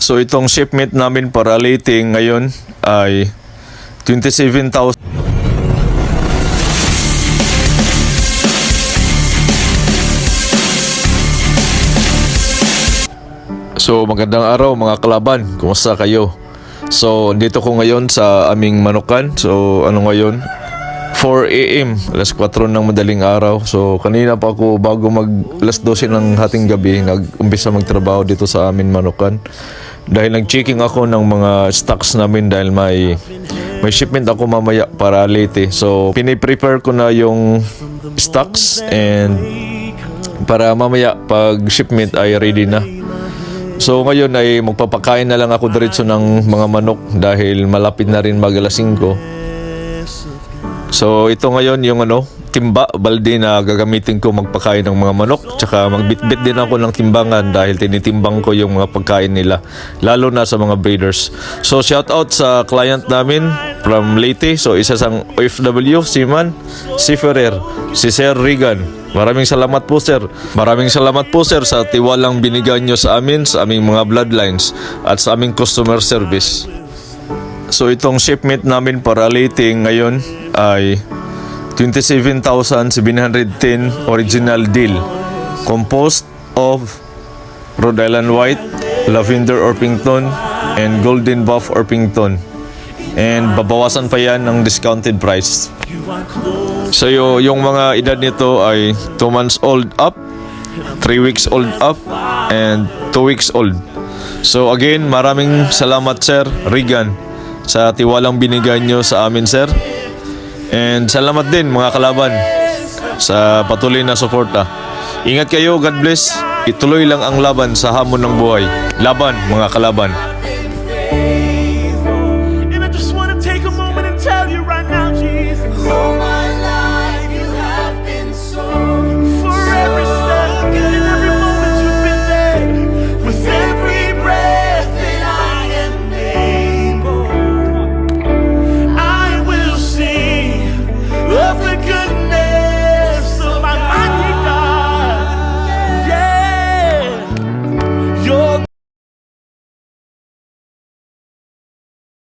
So itong shipment namin para Leyte ngayon ay 27,000 So magandang araw mga kalaban, kumusta kayo? So dito ko ngayon sa aming manukan. So ano ngayon? 4 a.m. alas 4 ng madaling araw. So kanina pa ako bago mag alas 12 ng hating gabi nag-umpisa magtrabaho dito sa amin manukan. Dahil nag-checking ako ng mga stocks namin dahil may may shipment ako mamaya para late. So piniprepare ko na yung stocks and para mamaya pag shipment ay ready na. So ngayon ay magpapakain na lang ako diretso ng mga manok dahil malapit na rin mag alas 5. So ito ngayon yung ano, timba, balde na gagamitin ko magpakain ng mga manok. Tsaka magbitbit din ako ng timbangan dahil tinitimbang ko yung mga pagkain nila. Lalo na sa mga breeders. So shout out sa client namin from Leyte. So isa sang OFW, si Man, si Ferrer, si Sir Regan. Maraming salamat po sir. Maraming salamat po sir sa tiwalang binigay nyo sa amin, sa aming mga bloodlines at sa aming customer service. So itong shipment namin para Leyte ngayon ay 27,710 original deal composed of Rhode Island White, Lavender Orpington, and Golden Buff Orpington. And babawasan pa yan ng discounted price. So yung mga edad nito ay 2 months old up, 3 weeks old up, and 2 weeks old. So again, maraming salamat Sir Regan sa tiwalang binigay nyo sa amin Sir. And salamat din mga kalaban sa patuloy na suporta. Ingat kayo, God bless. Ituloy lang ang laban sa hamon ng buhay. Laban mga kalaban.